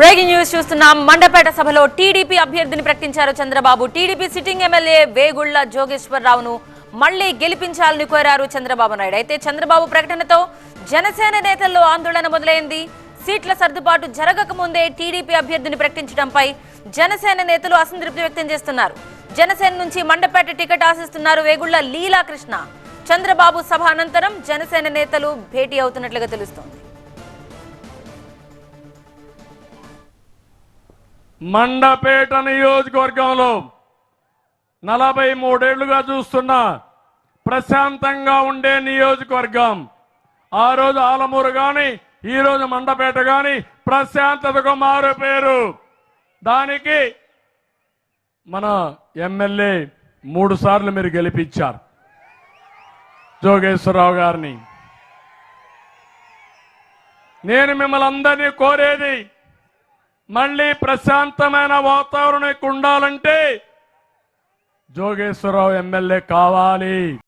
Breaking news చూస్తున్నాం. మండపేట సభలో TDP అభ్యర్థిని ప్రకటించారు Chandrababu. TDP sitting MLA Vegulla జోగేశ్వరరావును మళ్ళీ గెలిపించాలని కోరారు చంద్రబాబు నాయుడు. అయితే చంద్రబాబు ప్రకటనతో జనసేన నేతల్లో ఆందోళన మొదలైంది. సీట్ల సర్దుబాటు జరగక ముందే టీడీపీ అభ్యర్థిని ప్రకటించడంపై జనసేన నేతలు అసంతృప్తి వ్యక్తం చేస్తున్నారు. జనసేన నుంచి మండపేట టికెట్ ఆశిస్తున్నారు వేగుళ్ళ లీలాకృష్ణ. చంద్రబాబు సభ అనంతరం జనసేన నేతలు భేటీ అవుతున్నట్లుగా తెలుస్తోంది. మండపేట నియోజకవర్గంలో నలభై మూడేళ్ళుగా చూస్తున్న ప్రశాంతంగా ఉండే నియోజకవర్గం. ఆ రోజు ఆలమూరు గాని ఈ రోజు మండపేట గాని ప్రశాంతతకు మారు పేరు. దానికి మన ఎమ్మెల్యే మూడు సార్లు మీరు గెలిపించారు. జోగేశ్వరరావు గారిని. నేను మిమ్మల్ని అందరినీ కోరేది మళ్ళీ ప్రశాంతమైన వాతావరణం ఉండాలంటే జోగేశ్వరరావు ఎమ్మెల్యే కావాలి.